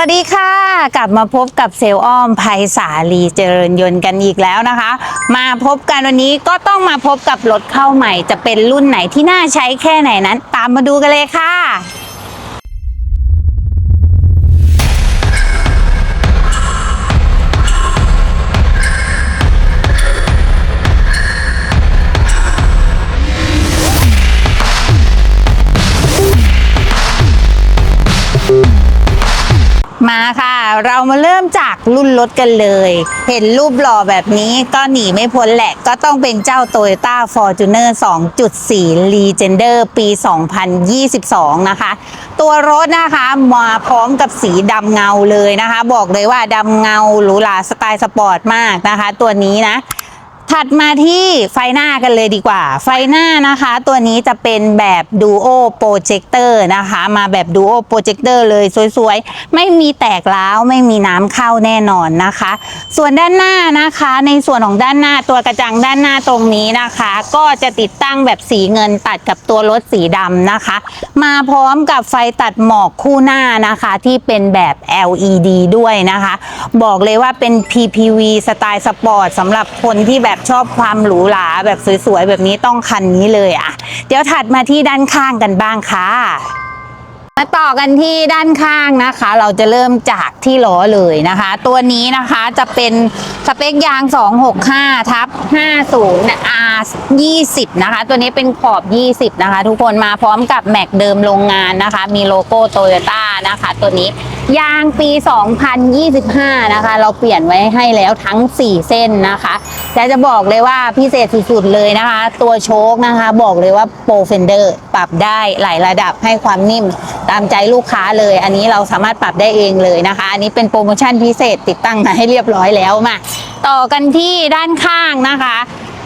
วัสดีค่ะ กลับมาพบกับเซลอ้อมภัยสาลีเจริญยนต์กันอีกแล้วนะคะ มาพบกันวันนี้ก็ต้องมาพบกับรถเข้าใหม่ จะเป็นรุ่นไหนที่น่าใช้แค่ไหนนั้น ตามมาดูกันเลยค่ะ มาค่ะ เรามาเริ่มจากรุ่นรถกันเลย เห็นรูปหล่อแบบนี้ก็หนีไม่พ้นแหละ ก็ต้องเป็นเจ้า Toyota Fortuner 2.4 Legender ปี 2022 นะคะ ตัวรถนะคะมาพร้อมกับสีดำเงาเลยนะคะ บอกเลยว่าดำเงาหรูหราสไตล์สปอร์ตมากนะคะ ตัวนี้นะ ถัดมาที่ไฟหน้ากันเลยดีกว่า ไฟหน้านะคะ ตัวนี้จะเป็นแบบ Duo Projector นะคะ มาแบบ Duo Projector เลยสวยๆ ไม่มีแตกร้าวไม่มีน้ำเข้าแน่นอนนะคะ ส่วนด้านหน้านะคะ ในส่วนของด้านหน้าตัวกระจังด้านหน้าตรงนี้นะคะ ก็จะติดตั้งแบบสีเงินตัดกับตัวรถสีดำนะคะ มาพร้อมกับไฟตัดหมอกคู่หน้านะคะ ที่เป็นแบบ LED ด้วยนะคะ บอกเลยว่าเป็น PPV สไตล์สปอร์ตสำหรับคนที่แบบชอบความหรูหราแบบสวยๆแบบนี้ต้องคันนี้เลยอะ เดี๋ยวถัดมาที่ด้านข้างกันบ้างค่ะมาต่อกันที่ด้านข้างนะคะ เราจะเริ่มจากที่ล้อเลยนะคะ ตัวนี้นะคะจะเป็นสเปคยาง 265ทับ50 R 20นะคะ ตัวนี้เป็นขอบ 20 นะคะ ทุกคนมาพร้อมกับแม็กเดิมโรงงานนะคะ มีโลโก้โตโยต้านะคะ ตัวนี้ ยางปี 2025 นะคะ เราเปลี่ยนไว้ให้แล้วทั้ง 4 เส้นนะคะและจะบอกเลยว่าพิเศษสุดๆเลยนะคะ ตัวโชคนะคะ บอกเลยว่าโปรเฟนเดอร์ปรับได้หลายระดับให้ความนิ่มตามใจลูกค้าเลย อันนี้เราสามารถปรับได้เองเลยนะคะ อันนี้เป็นโปรโมชั่นพิเศษติดตั้งมาให้เรียบร้อยแล้วมาต่อกันที่ด้านข้างนะคะ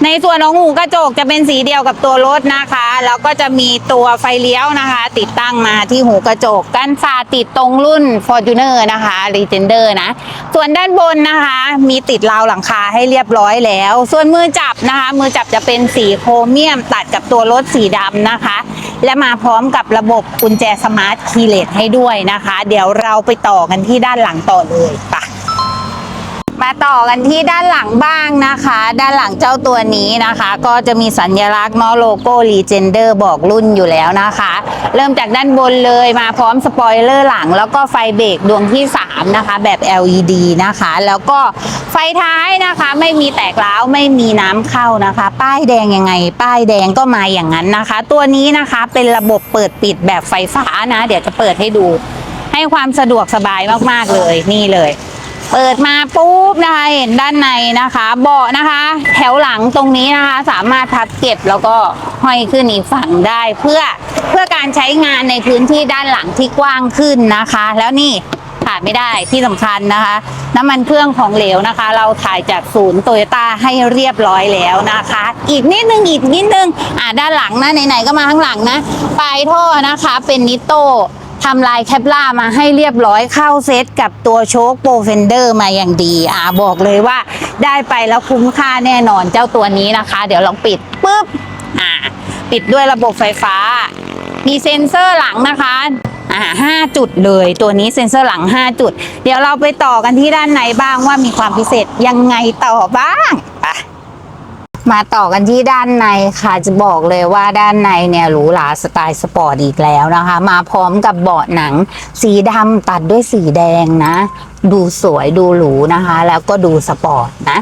ในส่วนของหูกระจกจะเป็นสีเดียวกับตัวรถนะคะ แล้วก็จะมีตัวไฟเลี้ยวนะคะ ติดตั้งมาที่หูกระจกกันสาดติดตรงรุ่น Fortuner นะคะ Legender นะ ส่วนด้านบนนะคะ มีติดราวหลังคาให้เรียบร้อยแล้ว ส่วนมือจับนะคะ มือจับจะเป็นสีโครเมียมตัดกับตัวรถสีดำนะคะ และมาพร้อมกับระบบกุญแจสมาร์ทคีย์เลสให้ด้วยนะคะ เดี๋ยวเราไปต่อกันที่ด้านหลังต่อเลยไป มาต่อกันที่ด้านหลังบ้างนะคะ ด้านหลังเจ้าตัวนี้นะคะ ก็จะมีสัญลักษณ์เนาะโลโก้ Legender บอกรุ่นอยู่แล้วนะคะ เริ่มจากด้านบนเลยมาพร้อมสปอยเลอร์หลัง แล้วก็ไฟเบรกดวงที่ 3 นะคะ แบบ LED นะคะ แล้วก็ไฟท้ายนะคะ ไม่มีแตกร้าวไม่มีน้ำเข้านะคะ ป้ายแดงยังไง ป้ายแดงก็มาอย่างนั้นนะคะ ตัวนี้นะคะเป็นระบบเปิดปิดแบบไฟฟ้านะ เดี๋ยวจะเปิดให้ดู ให้ความสะดวกสบายมากๆเลยนี่เลย เปิดมาปุ๊บนะคะเห็นด้านในนะคะ เบาะนะคะ แถวหลังตรงนี้นะคะ สามารถพับเก็บแล้วก็ห้อยขึ้นอีกฝั่งได้เพื่อเพื่อการใช้งานในพื้นที่ด้านหลังที่กว้างขึ้นนะคะ แล้วนี่ขาดไม่ได้ที่สำคัญนะคะ น้ำมันเครื่องของเหลวนะคะ เราถ่ายจากศูนย์โตโยต้าให้เรียบร้อยแล้วนะคะ อีกนิดนึงอีกนิดนึงอ่าด้านหลังนะไหนๆก็มาข้างหลังนะปลายท่อนะคะเป็นนิโต ทำลายแคปล่ามาให้เรียบร้อยเข้าเซตกับตัวโชคโปรเฟนเดอร์มาอย่างดีอ่าบอกเลยว่าได้ไปแล้วคุ้มค่าแน่นอนเจ้าตัวนี้นะคะ เดี๋ยวลองปิดปุ๊บอ่าปิดด้วยระบบไฟฟ้า มีเซ็นเซอร์หลังนะคะอ่าห้าจุดเลยตัวนี้เซ็นเซอร์หลัง 5 จุด เดี๋ยวเราไปต่อกันที่ด้านในบ้างว่ามีความพิเศษยังไงต่อบ้าง มาต่อกันที่ด้านในค่ะจะบอกเลยว่าด้านในเนี่ยหรูหราสไตล์สปอร์ตอีกแล้วนะคะ มาพร้อมกับเบาะหนัง สีดำตัดด้วยสีแดงนะ ดูสวยดูหรูนะคะ แล้วก็ดูสปอร์ตนะ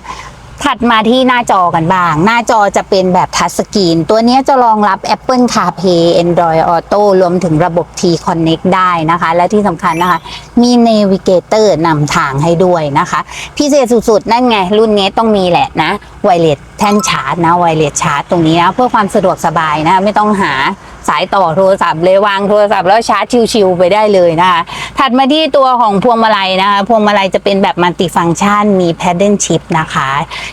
ถัดมาที่หน้าจอกันบ้าง หน้าจอจะเป็นแบบทัชสกรีน ตัวนี้จะรองรับ Apple CarPlay Android Auto รวมถึงระบบ T Connect ได้นะคะ และที่สำคัญนะคะ มี Navigator นำทางให้ด้วยนะคะ พิเศษสุดๆ นั่นไง รุ่นนี้ต้องมีแหละนะไวเลสแท่นชาร์จนะไวเลสชาร์จตรงนี้นะ เพื่อความสะดวกสบายนะ ไม่ต้องหา สายต่อโทรศัพท์เลยวางโทรศัพท์แล้วชาร์จชิวๆไปได้เลยนะคะถัดมาที่ตัวของพวงมาลัยนะคะพวงมาลัยจะเป็นแบบมัลติฟัง c t ชันมี paddle shift นะคะ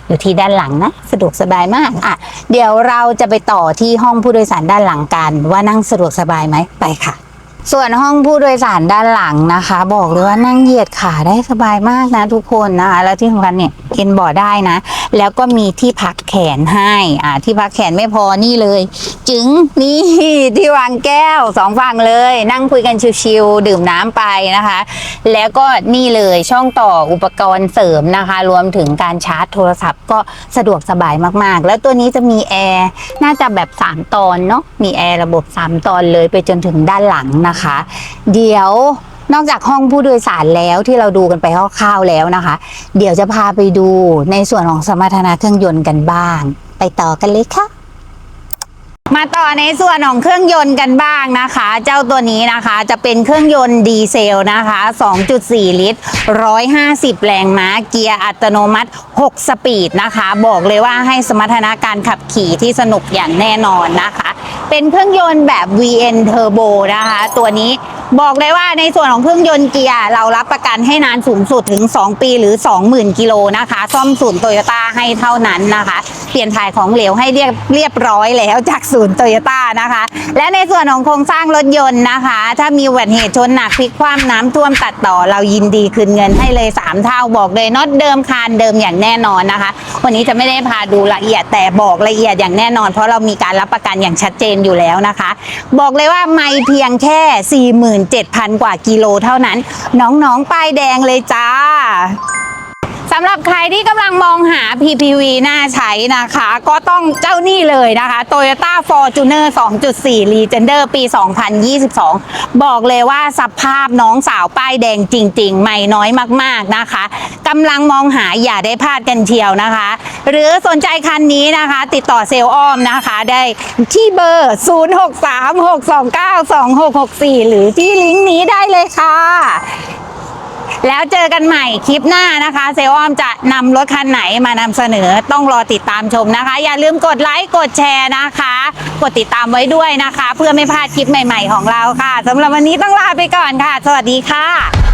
อยู่ที่ด้านหลังนะสะดวกสบายมากอะเดี๋ยวเราจะไปต่อที่ห้องผู้โดยสารด้านหลังกัน ว่านั่งสะดวกสบายไหมไปค่ะส่วนห้องผู้โดยสารด้านหลังนะคะ บอกเลยว่านั่งเหยียดขาได้สบายมากนะทุกคนนะคะแล้วที่สำคัญเนี่ย เอ็นบาะได้นะ แล้วก็มีที่พักแขนให้อ่าที่พักแขนไม่พอนี่เลย จึงนี่ที่วางแก้วสองฝั่งเลย นั่งคุยกันชิวๆดื่มน้ำไปนะคะ แล้วก็นี่เลยช่องต่ออุปกรณ์เสริมนะคะ รวมถึงการชาร์จโทรศัพท์ก็สะดวกสบายมากๆ แล้วตัวนี้จะมีแอร์น่าจะแบบ 3 ตอนเนาะมีแอร์ระบบ 3 ตอนเลยไปจนถึงด้านหลังนะคะ เดี๋ยว นอกจากห้องผู้โดยสารแล้วที่เราดูกันไปคร่าวๆแล้วนะคะ เดี๋ยวจะพาไปดูในส่วนของสมรรถนะเครื่องยนต์กันบ้าง ไปต่อกันเลยค่ะมาต่อในส่วนของเครื่องยนต์กันบ้างนะคะ เจ้าตัวนี้นะคะจะเป็นเครื่องยนต์ดีเซลนะคะ 2.4 ลิตร 150 แรงม้า เกียร์อัตโนมัติ 6 สปีดนะคะ บอกเลยว่าให้สมรรถนะการขับขี่ที่สนุกอย่างแน่นอนนะคะ เป็นเครื่องยนต์แบบ VN Turbo นะคะ ตัวนี้ บอกเลยว่าในส่วนของเครื่องยนต์เกียร์เรารับประกันให้นานสูงสุดถึง 2 ปีหรือ 20,000 กิโลนะคะ ซ่อมศูนย์โตโยต้าให้เท่านั้นนะคะ เปลี่ยนถ่ายของเหลวให้เรียบเรียบร้อยแล้วจากศูนย์โตโยต้านะคะ และในส่วนของโครงสร้างรถยนต์นะคะ ถ้ามีอุบัติเหตุชนหนักพลิกคว่ำน้ำท่วมตัดต่อเรายินดีคืนเงินให้เลย 3 เท่าบอกเลยน็อตเดิมคานเดิมอย่างแน่นอนนะคะ วันนี้จะไม่ได้พาดูละเอียดแต่บอกละเอียดอย่างแน่นอน เพราะเรามีการรับประกันอย่างชัดเจนอยู่แล้วนะคะ บอกเลยว่าไม่เพียงแค่17,000 กว่ากิโลเท่านั้น น้องๆป้ายแดงเลยจ้า สำหรับใครที่กำลังมองหา PPV น่าใช้นะคะ ก็ต้องเจ้านี่เลยนะคะ Toyota Fortuner 2.4 Legender ปี 2022 บอกเลยว่าสภาพน้องสาวป้ายแดงจริง ๆ ไม่น้อยมากๆนะคะกำลังมองหาอย่าได้พลาดกันเชียวนะคะ หรือสนใจคันนี้นะคะ ติดต่อเซลล์อ้อมนะคะ ได้ที่เบอร์ 0636292664 หรือที่ลิงก์นี้ได้เลยค่ะ แล้วเจอกันใหม่คลิปหน้านะคะ เซลออมจะนำรถคันไหนมานำเสนอต้องรอติดตามชมนะคะ อย่าลืมกดไลค์กดแชร์นะคะ กดติดตามไว้ด้วยนะคะ เพื่อไม่พลาดคลิปใหม่ ๆ ของเราค่ะสำหรับวันนี้ต้องลาไปก่อนค่ะ สวัสดีค่ะ